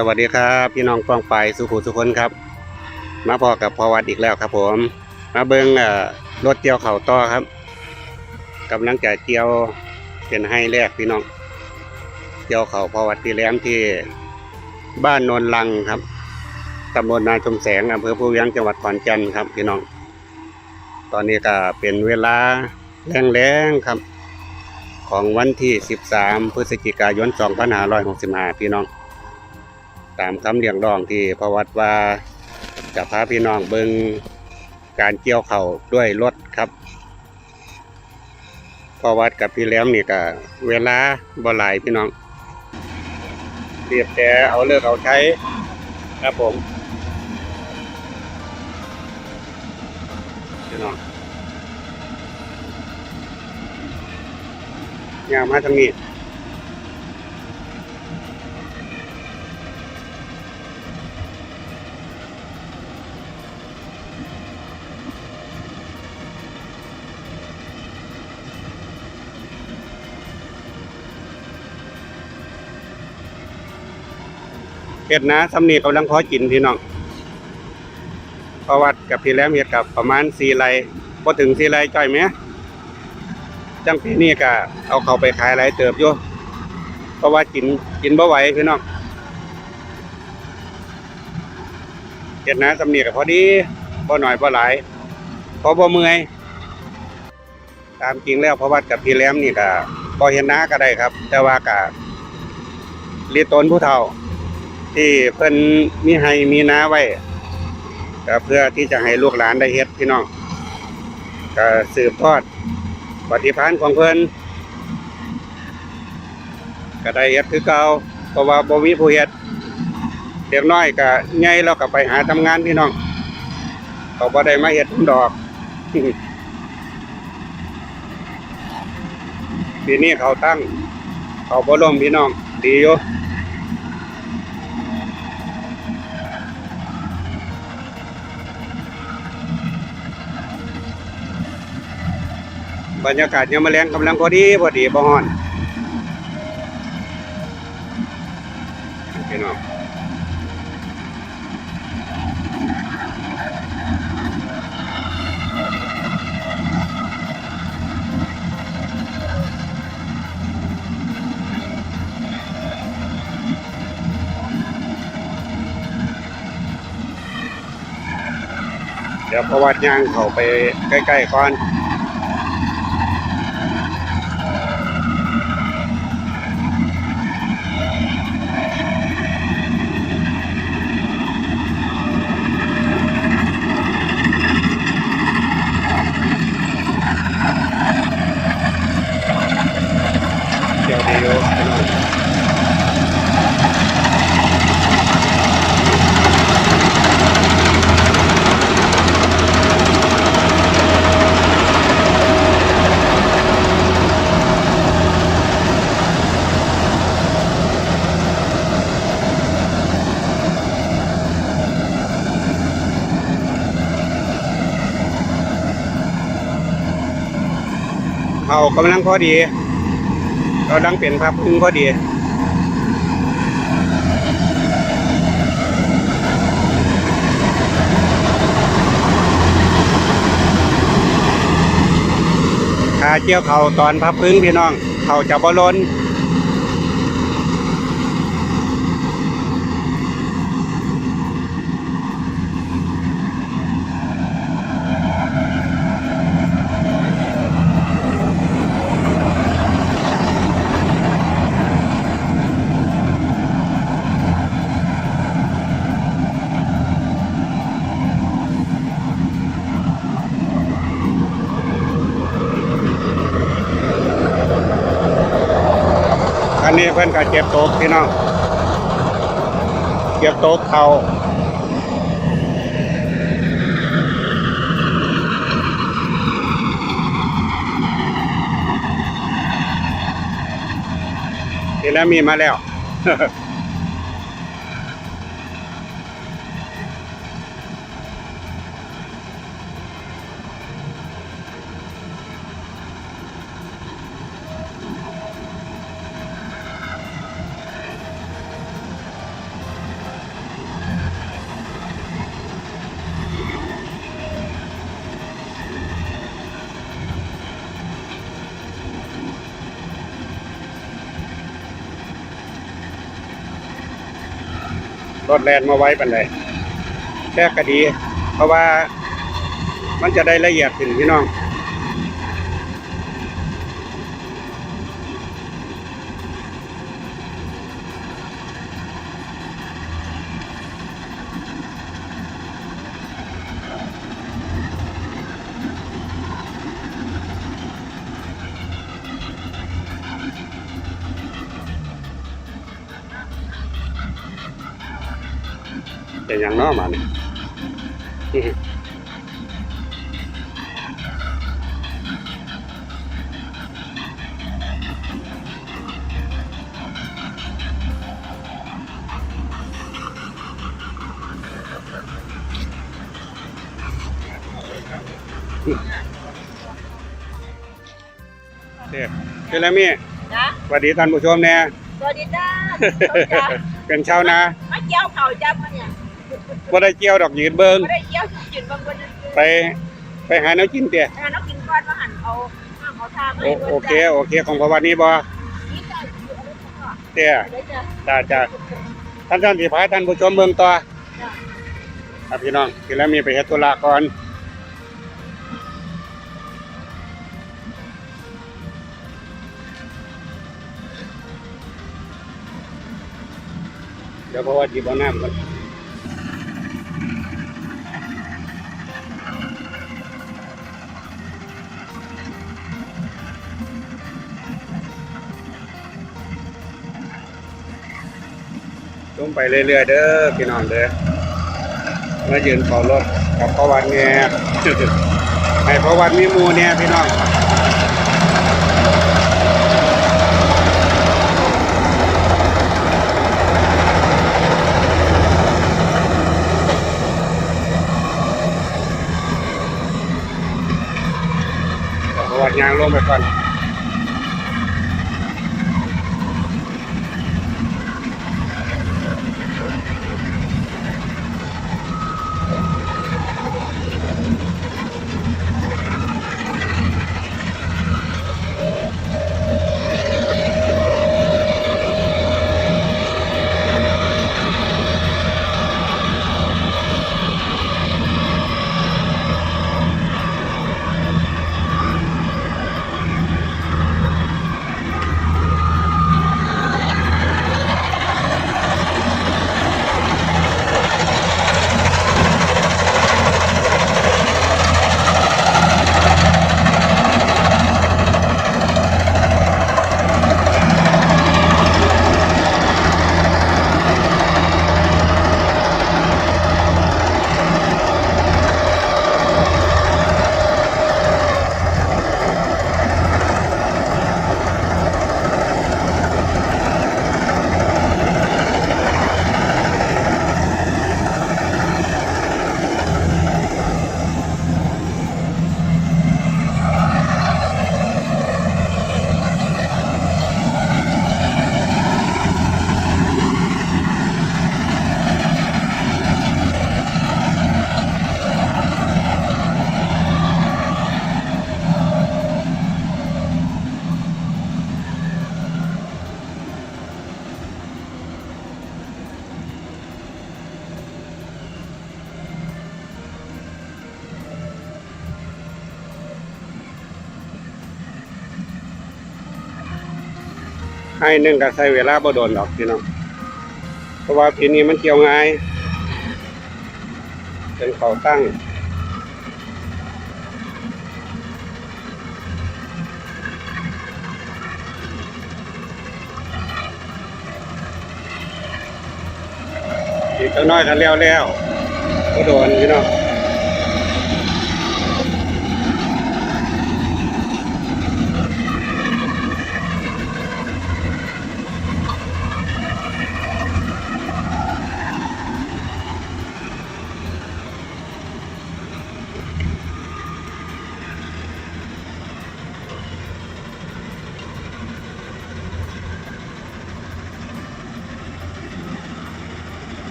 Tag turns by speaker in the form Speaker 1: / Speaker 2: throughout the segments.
Speaker 1: สวัสดีครับ พี่น้องกองไปสุขุสุคนครับ มาพอกับพอวัดอีกแล้วครับ ผม มาเบิ้งรถเกี่ยวเข่าต่อครับกำลังจะเกี่ยวเป็นให้แรกพี่น้องเกี่ยวเข่าพอวัดพี่แหลมที่บ้านโนนลังครับตำบลนาชมแสงอำเภอภูเวียงจังหวัดขอนแก่นครับ พี่น้อง ตอนนี้ก็เป็นเวลาแรงๆครับ ของวันที่ 13 พฤศจิกายน 2565 พี่น้อง ตามคำเรียกร้องที่พระวัดว่าจะพาพี่น้องเบิงการเกี่ยวเข่าด้วยรถครับพระวัดกับพี่แหลมนี่ก็เวลาบ่หลายพี่น้องเรียบแต่เอาเลิกเอาใช้ครับผมพี่น้องยามมาทางนี้ เฮ็ดนะสำนีกำลังพอกินพี่น้องเพราะวัดกับพี่แหลมเฮ็ดกับประมาณสี่ไร่พอถึงสี่ไร่จ่อยไหมจังปีนี้ก็เอาเขาไปขายหลายเติบอยู่เพราะว่ากินกินบ่ไหวพี่น้องเฮ็ดนะสำนีกับพอดีบ่หน่อยบ่หลายพอบ่เมื่อยตามจริงแล้วพระวัดกับพี่แหลมนี่ก็บ่เฮ็ดนาก็ได้ครับ แต่ว่าก็รีตนผู้เฒ่า ที่เพิ่นมีให้มีนาไว้ก็เพื่อที่จะให้ลูกหลานได้เฮ็ดพี่น้องก็สืบทอดปฏิภาณของเพิ่นก็ได้เฮ็ดคือเก่าเพราะว่าบ่มีผู้เฮ็ดเด็กน้อยก็ใหญ่แล้วก็ไปหาทำงานพี่น้องเขาบ่ได้มาเฮ็ดดอกปีนี้เขาตั้ง เขาบ่ล่มพี่น้อง ดีอยู่ บรรยากาศยังมาแรงกำลังพอดีพอดีบ่ฮ้อนพี่น้องเดี๋ยวประวัติย่างเข้าไปใกล้ๆก่อน เดี๋ยวดีอยู่เขากำลังพอดี เราดังเปลี่ยนพับพึ่งพอดีขาเจียวเขาตอนพับพึ่งพี่น้อง เขาจะบอล้นอัน เพื่อนก็เจ็บโต๊ะพี่น้องเจ็บโต๊ะเขาทีแล้วมีมาแล้ว รถแลนมาไว้ปันใดแค่ก็ดี เพราะว่ามันจะได้ละเอียดถึงพี่น้อง ย่างเน้อมาเนี่ยเด็กคือแล้วมี
Speaker 2: นะ
Speaker 1: สวัสดีท่านผู้ชมแน่
Speaker 2: สวัสดีจ้าจ้า
Speaker 1: เป็นชาวนา
Speaker 2: มาเกี่ยวเขาจ้ามาเนี่ย
Speaker 1: บ่ได้เกี่ยวดอกยืนเบิง
Speaker 2: ไม่ได้เกี่ยวจุดบางคน
Speaker 1: ไปไปหาแนวกินเตี่ย
Speaker 2: งานน้องกินก้อนมาหั่นเอาข้างเขาทาง
Speaker 1: โอโอเคโอเคของพระวันนี้บ่
Speaker 2: นี่จ้าอยู่อะไรก็
Speaker 1: เตี่ย
Speaker 2: ได้จ้า
Speaker 1: จ้าจ้าท่านท่านสิพายท่านผู้ชมเบิ่งต่อ
Speaker 2: จ้า
Speaker 1: ครับพี่น้องคือแล้วมีไปเฮ็ดธุระก่อนเดี๋ยวเพราะว่าจิบเอาน้ำก่อน ลงไปเรื่อยๆเด้อพี่น้องเด้อมายืนเฝ้ารถกับพระวันเนี่ยให้พระวันมีมูเนี่ยพี่น้องพระวันยางลงไปก่อน ให้หนึ่งก็ใช้เวลาบ่โดนดอกพี่น้องเพราะว่าปีนี้มันเกี่ยวง่ายเป็นเขาตั้งอีกจักหน้อยถ้าแล้วแล้วก็โดนพี่น้อง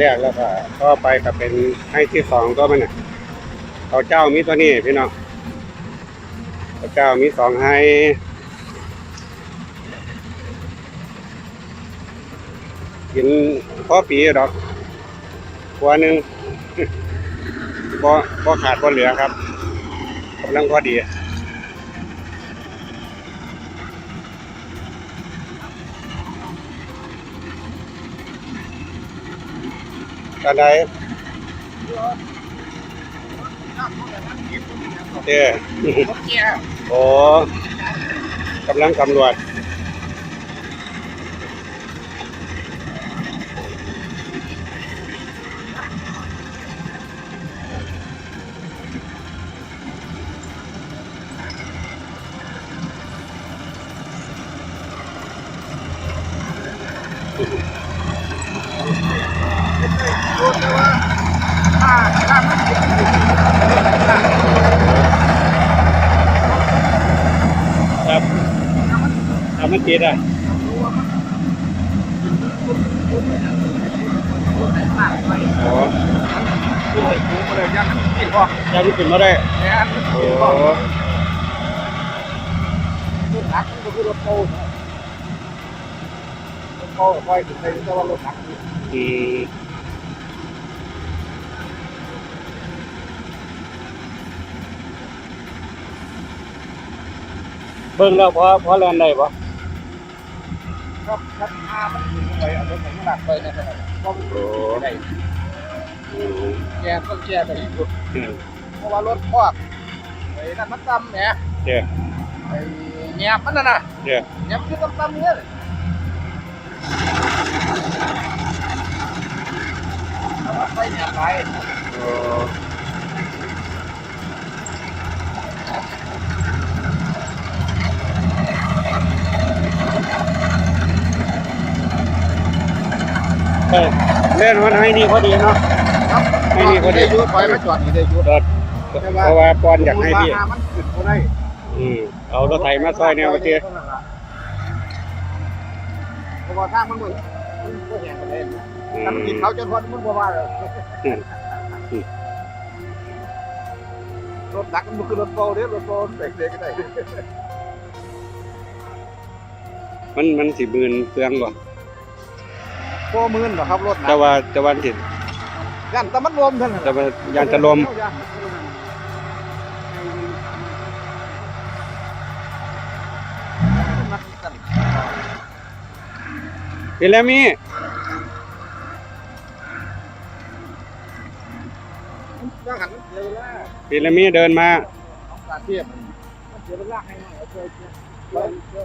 Speaker 1: แรกแล้วก็ก็ไปก็เป็นให้ที่สองก็มันเขาเจ้ามีตัวนี้พี่น้องเขาเจ้ามีสองให้กินพอปีดอกหัวหนึ่งบ่บ่ขาดบ่เหลือครับกำลังพอดี ตอนใดเด้อโอ้กำลังตำรวจ ติดอะอ๋อยังไม่ขึ้นมาได้โอ้อืมเบิ่งแล้วพอพอแลนได้ปะ
Speaker 3: ก็คัดอามันถึงไปเอารถไหนหนักไปนะครับก็
Speaker 1: โอ้
Speaker 3: ได้
Speaker 1: อืม
Speaker 3: แก้ต้องแก่ไปอีกเพราะว่ารถครอบไอ้นั่นมันต่ำเนี่ย
Speaker 1: เดี๋ยว
Speaker 3: ไอ้แงบมันน่ะนะ
Speaker 1: เดี๋ยว
Speaker 3: แงบคือต่ำๆเนี่ยเอาว่าไปแงบไป
Speaker 1: โอ้เอ อเล่นวันให้นี่พอดีเนาะ
Speaker 3: ครับ
Speaker 1: ไม่พอดี
Speaker 3: ได้อยุถอยมาจอดนี่ได้ยุ
Speaker 1: รถเพราะว่าปอนอยากให้พี่อืมเอารถไถมาซอยแนวเตี้ย
Speaker 3: เพราะว่าทางมันบ่มันบ่แหงกันเลยถ้ามันกินเขาจนพอมันบ่ว่าเลยรถนักมันบ่คือรถโฟล์เด้รถโฟล์เบรกเบรกก็ได้
Speaker 1: มันมันสิบืนเปลือ งบ่
Speaker 3: โฟมื่นเหรอครับรถหนั
Speaker 1: แต่ว่าแต่วันสิ
Speaker 3: ยันแต่มันรวมเท่านั้น
Speaker 1: แต่ว่ายานจะลมเป็นแล้วมี
Speaker 3: ยังหันเดี๋ยวเวลา
Speaker 1: เป็นแล้วมีเดินมา
Speaker 3: ของการเทียบเดี๋ยวเวลาให้หน่อยเอาเจอเจอ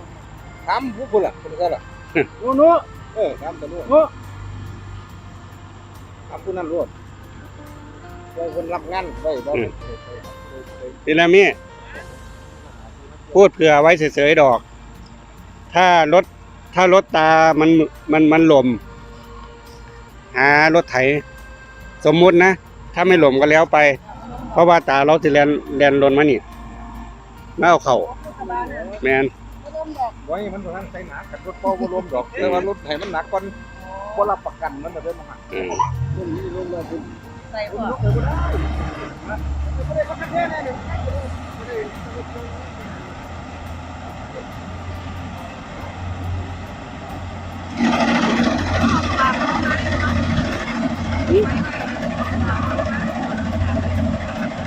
Speaker 3: ถามผู้คนล่ะคนก็ล่ะนู้นู้ เออถามแต่นู้นู้ถามผู้นั้นรวดเจอคนรับงานไว้บ่
Speaker 1: เป็นแล้วมีพูดเผื่อไว้เฉยๆดอก ถ้ารถถ้ารถตามันมันมันหล่ม หารถไถ สมมุตินะ ถ้าไม่หล่มก็แล้วไป เพราะว่าตาเราสิแลนแลนลนมานี่มาเอาเข่าแมน
Speaker 3: ไว้มันต้องใช้หนักกับรถเป้าบ่รวมดอกแต่ว่ารถไถมันหนักก่อนบ่รับประกันมันจะเดินมาหัก
Speaker 1: อืม
Speaker 3: รุ่นนี้ลงเลยคุณ
Speaker 2: ใส่หัว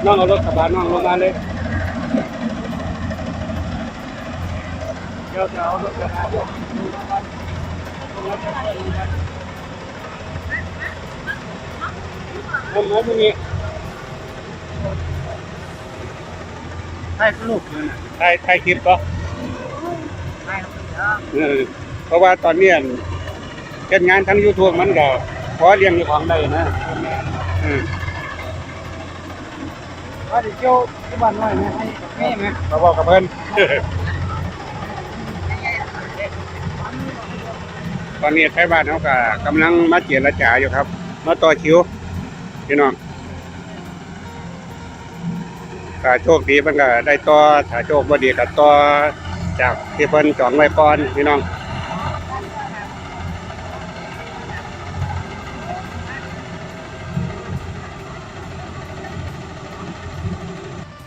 Speaker 1: น้องเอารถกระบะน้องลงมาเลย เดี๋ยวจะเอารถกระบะลงทำไมพวกนี้
Speaker 3: ให้ลูก
Speaker 1: ถ่ายถ่ายคลิปก็เออเพราะว่าตอนเนี้ยเฮ็ดงานทั้ง YouTube มันก็พอเลี้ยงอยู่ของได้นะอืม
Speaker 3: ว่าสิเกี่ยวที่บ้านน้อยไหมให้แม่ไหม
Speaker 1: มาบอกกับเพิ่น ตอนนี้ไทยบ้านเขาก็กำลังมาเจรจาอยู่ครับ มาต่อคิวพี่น้องถ้าโชคดีมันก็ได้ต่อถ้าโชคบ่ดีก็ต่อจากที่เพิ่นจองไว้ก่อนพี่น้อง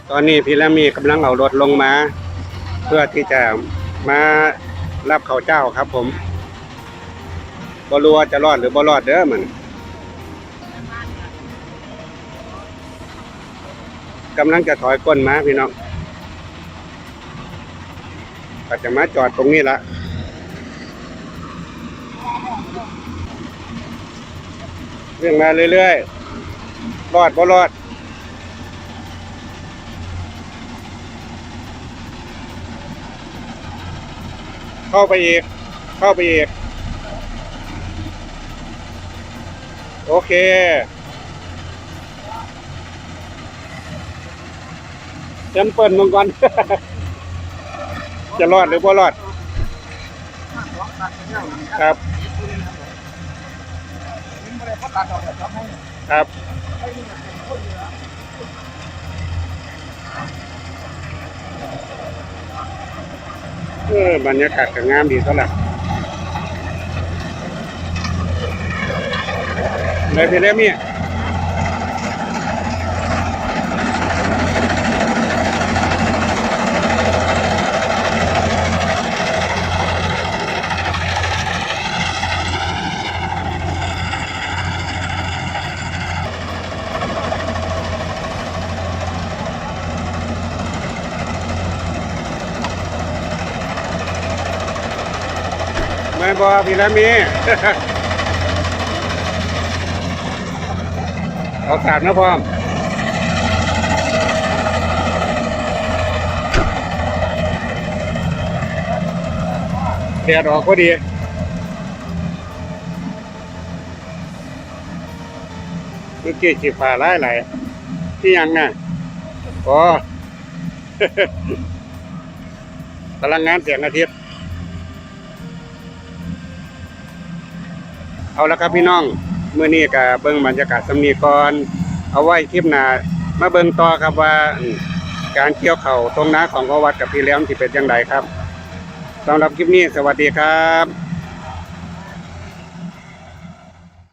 Speaker 1: ตอนนี้พี่และมีกำลังเอารถลงมา เพื่อที่จะมารับเขาวเจ้าครับผม บ่รู้ว่าจะรอดหรือบ่รอดเด้อมันกำลังจะถอยก้นมาพี่น้องก็จะมาจอดตรงนี้ละเรื่องมาเรื่อยๆ รอดบ่รอดเข้าไปอีก เข้าไปอีก โอเค เต็มเปิดมังกรจะรอดหรือบ่รอด ครับ ครับ เออบรรยากาศก็งามดีเท่าหร่ เลยพี่เล่มเนี่ยไม่บอพี่เล่ม เอาสาดนะพร้อมแดดออกพอดีเมื่อกี้จีฟ้าไล่ไหลที่ยังน่ะอ๋อพลังงานเสียงอาทิตย์ เอาละครับพี่น้อง เมื่อนี้กับเบิ้งบรรยากาศสำนีก่อนเอาไว้คลิปหน้ามาเบิ้งต่อครับว่าการเกี่ยวเข่าตรงน้าของพระวัดกับพี่เลี้ยงที่เป็นยังไงครับสำหรับคลิปนี้สวัสดีครับ